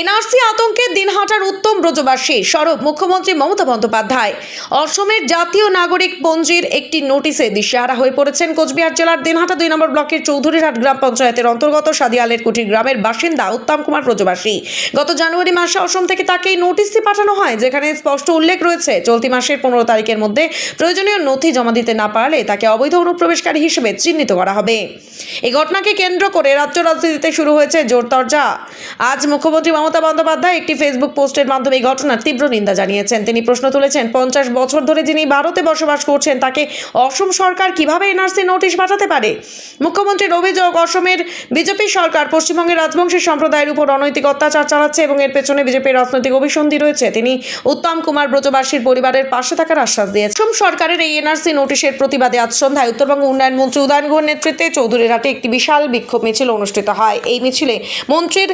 NRC আতঙ্কে দিনহাটার উত্তম ব্রজবাসী সরব মুখ্যমন্ত্রী মমতা বন্দ্যোপাধ্যায়। অসমের জাতীয় নাগরিক পঞ্জির একটি নোটিশে দিশেহারা হয়ে পড়েছেন কোচবিহার জেলার দিনহাটা দুই নম্বর ব্লকের চৌধুরীহাট গ্রাম পঞ্চায়েতের অন্তর্গত সাদিয়ালের কুটির গ্রামের বাসিন্দা উত্তম কুমার ব্রজবাসী। গত জানুয়ারি মাসে অসম থেকে তাকে এই নোটিশটি পাঠানো হয়, যেখানে স্পষ্ট উল্লেখ রয়েছে, চলতি মাসের পনেরো তারিখের মধ্যে প্রয়োজনীয় নথি জমা দিতে না পারলে তাকে অবৈধ অনুপ্রবেশকারী হিসেবে চিহ্নিত করা হবে। এই ঘটনাকে কেন্দ্র করে রাজ্য রাজনীতিতে শুরু হয়েছে জোরতর্জা। আজ মুখ্যমন্ত্রী মমতা বন্দ্যোপাধ্যায় একটি ফেসবুক পোস্টের মাধ্যমে এই ঘটনার তীব্র নিন্দা জানিয়েছেন। তিনি প্রশ্ন তুলেছেন, পঞ্চাশ বছর ধরে যিনি ভারতে বসবাস করছেন, তাকে অসম সরকার কীভাবে এনআরসি নোটিশ পাঠাতে পারে? মুখ্যমন্ত্রীর অভিযোগ, অসমের বিজেপি সরকার পশ্চিমবঙ্গের রাজবংশী সম্প্রদায়ের উপর অনৈতিক অত্যাচার চালাচ্ছে এবং এর পেছনে বিজেপির রাজনৈতিক অভিসন্ধি রয়েছে। তিনি উত্তম কুমার ব্রজবাসীর পরিবারের পাশে থাকার আশ্বাস দিয়েছেন। অসম সরকারের এই এনআরসি নোটিশের প্রতিবাদে আজ সন্ধ্যায় উত্তরবঙ্গ উন্নয়ন মন্ত্রী উদয়ন গুহর নেতৃত্বে চৌধুরীরহাটে একটি বিশাল বিক্ষোভ মিছিল অনুষ্ঠিত হয়। এই মিছিলে মন্ত্রীর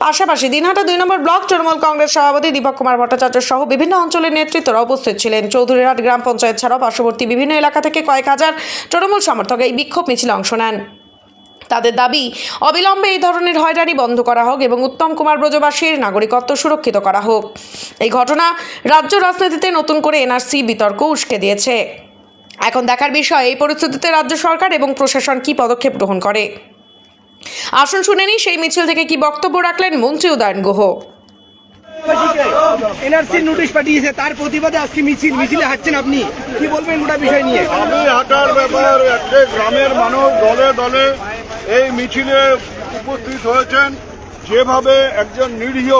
পাশাপাশি দিনহাটা দুই নম্বর ব্লক তৃণমূল কংগ্রেস সভাপতি দীপক কুমার ভট্টাচার্য সহ বিভিন্ন অঞ্চলের নেতৃত্বরা উপস্থিত ছিলেন। চৌধুরীহাট গ্রাম পঞ্চায়েত ছাড়াও পার্শ্ববর্তী বিভিন্ন এলাকা থেকে কয়েক হাজার তৃণমূল সমর্থক এই বিক্ষোভ মিছিলে অংশ নেন। তাদের দাবি, অবিলম্বে এই ধরনের হয়রানি বন্ধ করা হোক এবং উত্তম কুমার ব্রজবাসীর নাগরিকত্ব সুরক্ষিত করা হোক। এই ঘটনা রাজ্য রাজনীতিতে নতুন করে এনআরসি বিতর্ক উস্কে দিয়েছে। এখন দেখার বিষয়, এই পরিস্থিতিতে রাজ্য সরকার এবং প্রশাসন কী পদক্ষেপ গ্রহণ করে? আসুন শুনে নিই সেই মিছিল থেকে কি বক্তব্য রাখলেন মন্ত্রী উদয়ন গুহ। এনআরসি নোটিশ পাঠিয়েছে তার প্রতিবাদে আজকে মিছিল মিছিলে হাঁটছেন আপনি। কি বলবেন গোটা বিষয় নিয়ে? আমি হাঁটার ব্যাপার একটা গ্রামের মানুষ দলে দলে এই মিছিলে উপস্থিত হয়েছেন। যেভাবে একজন নিরীহ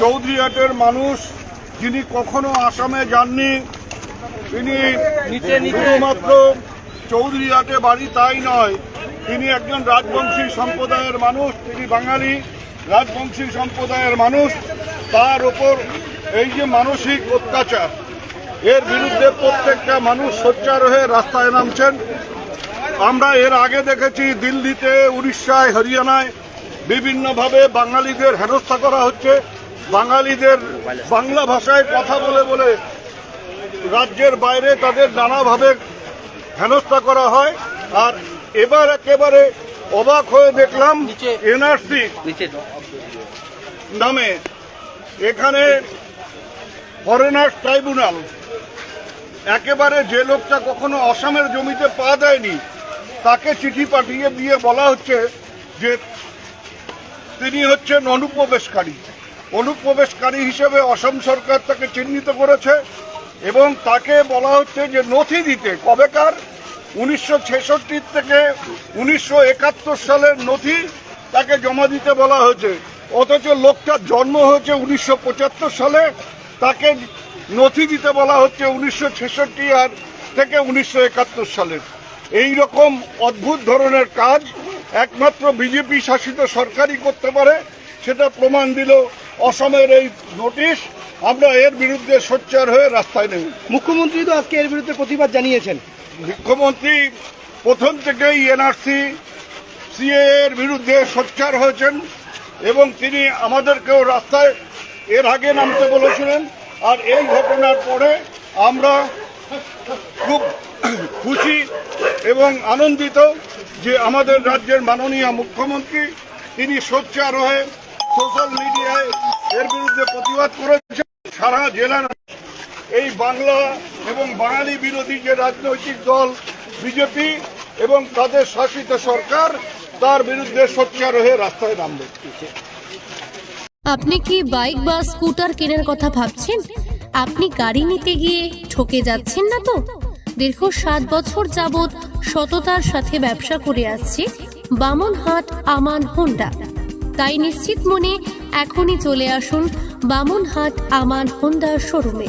চৌধুরীহাটের মানুষ যিনি কখনো আসামে যাননি তিনি শুধুমাত্র চৌধুরীহাটে বাড়ি তাই নয় তিনি একজন রাজবংশী সম্প্রদায়ের মানুষ, তিনি বাঙালি রাজবংশী সম্প্রদায়ের মানুষ। তার ওপর এই যে মানসিক অত্যাচার, এর বিরুদ্ধে প্রত্যেকটা মানুষ সোচ্চার হয়ে রাস্তায় নামছেন। আমরা এর আগে দেখেছি দিল্লিতে, উড়িষ্যায়, হরিয়ানায় বিভিন্নভাবে বাঙালিদের হেনস্থা করা হচ্ছে। বাঙালিদের বাংলা ভাষায় কথা বলে বলে রাজ্যের বাইরে তাদের নানাভাবে হেনস্থা করা হয়। আর এবার একেবারে অবাক হয়ে দেখলাম এনআরসি নামে। এখানে ফরেনার্স ট্রাইব্যুনাল। একেবারে যে লোকটা কখনো অসমের জমিতে পা দেয়নি তাকে চিঠি পাঠিয়ে দিয়ে বলা হচ্ছে যে তিনি হচ্ছেন অনুপ্রবেশকারী। অনুপ্রবেশকারী হিসেবে অসম সরকার তাকে চিহ্নিত করেছে এবং তাকে বলা হচ্ছে যে নথি দিতে কবেকার উনিশশো থেকে উনিশশো একাত্তর সালের নথি তাকে জমা দিতে বলা হয়েছে। অথচ লোকটার জন্ম হয়েছে উনিশশো পঁচাত্তর সালে, তাকে নথি দিতে বলা হচ্ছে উনিশশো ছেষট্টি আর থেকে উনিশশো একাত্তর সালের এই রকম অদ্ভুত ধরনের কাজ একমাত্র বিজেপি শাসিত সরকারই করতে পারে, সেটা প্রমাণ দিল অসমের এই নোটিশ। আমরা এর বিরুদ্ধে সোচ্চার হয়ে রাস্তায় নেব মুখ্যমন্ত্রী তো আজকে এর বিরুদ্ধে প্রতিবাদ জানিয়েছেন। মুখ্যমন্ত্রী প্রথম থেকেই এনআরসি এর বিরুদ্ধে সোচ্চার হয়েছেন এবং তিনি আমাদেরকেও রাস্তায় এর আগে নামতে বলেছিলেন। আর এই ঘটনার পরে আমরা খুব খুশি এবং আনন্দিত যে আমাদের রাজ্যের মাননীয় মুখ্যমন্ত্রী তিনি সোচ্চার হয়ে সোশ্যাল মিডিয়ায় এর বিরুদ্ধে প্রতিবাদ করেছেন। সারা জেলার এই বাংলা এবং বাঙালি বিরোধী যে রাজনৈতিক দল, বিজেপি এবং তাদের শাসিত সরকার, তার বিরুদ্ধে সোচ্চার হয়ে রাস্তায় নামবে। আপনি কি বাইক বা স্কুটার কেনার কথা ভাবছেন? আপনি গাড়ি নিতে গিয়ে ঠকে যাচ্ছেন না তো? দীর্ঘ সাত বছর যাবৎ সততার সাথে ব্যবসা করে আসছে বামনহাট আমান হোন্ডা। তাই নিশ্চিত মনে এখনই চলে আসুন বামনহাট আমান হোন্ডা শোরুমে।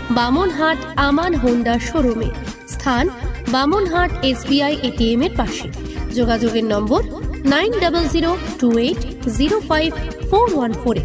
বামনহাট আমান হোন্ডা শোরুমে। স্থান বামনহাট এস এসবিআই এটিএম এর পাশে। যোগাযোগের নম্বর nine double zero two eight zero five four one four